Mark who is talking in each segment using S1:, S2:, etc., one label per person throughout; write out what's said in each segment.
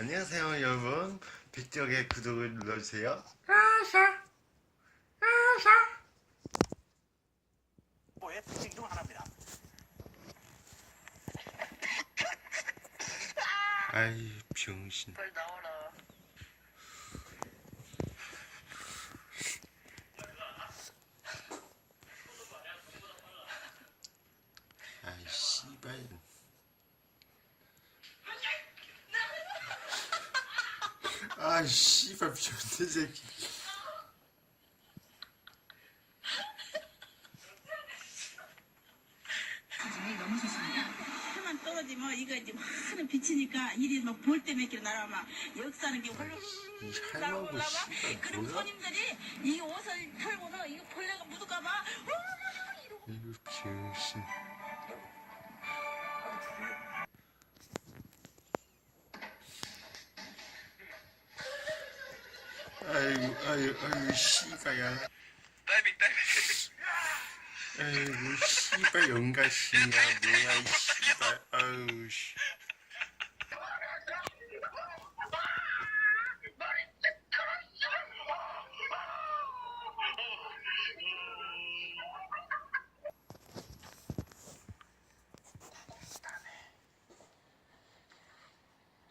S1: 안녕하세요 여러분. 백적의 구독을 눌러주세요.
S2: 의 특징 중 하나입니다.
S1: 아이 병신.
S3: 빨리 나와라.
S1: 아이 씨발 아 씨발 병신 새끼.
S4: 사진이 너무 좋습니다. 해만 떨어지면 이거 이제 하는 빛이니까 일이 막 볼때 몇길 날아 막 역사는 게 홀로
S1: 이
S4: 나오고
S1: 할머니
S4: 올라가.
S1: 씨발
S4: 그럼
S1: 뭐야?
S4: 손님들이 이 옷을 털고는 이거 벌레가 묻을까봐. 이러고.
S1: 이 아이고 아이고 아이고 씨발 야
S3: 다이빙 다이빙.
S1: 아이고 씨발 영가 씨야 뭐야 이 씨발 아유 씨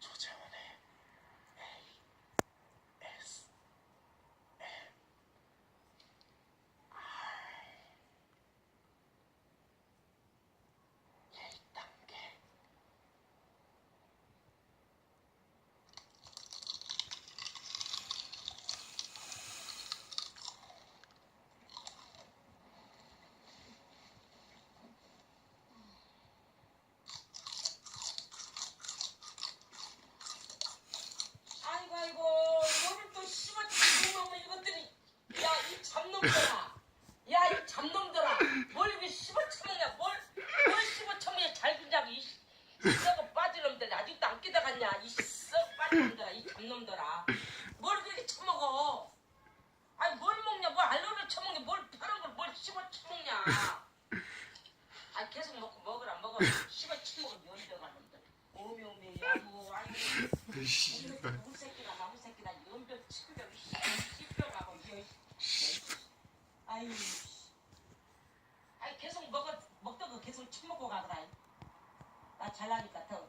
S2: 조재원의 AS 예의 단계
S5: 아이고 아이고 너를 또 씨발 죽으면 이것들이 야 이 잡 야 이 잡놈들아. 뭘 이렇게 씨발 처먹냐. 뭘뭘 씨발 처먹냐. 잘 그냐고 이 썩어 빠진 놈들 아직도 안 깨달았냐. 이 썩 빠진 놈들아 이 잡놈들아. 뭘 그렇게 처먹어? 아니 뭘 먹냐. 뭘 알로를 처먹냐. 뭘 파는 걸뭘 씨발 처먹냐. 아 계속 먹고 먹으라 먹어. 씨발 처먹어 연병한 놈들. 오미 오미 아이고. 아이고
S1: 씨발
S5: 잘나니까 더.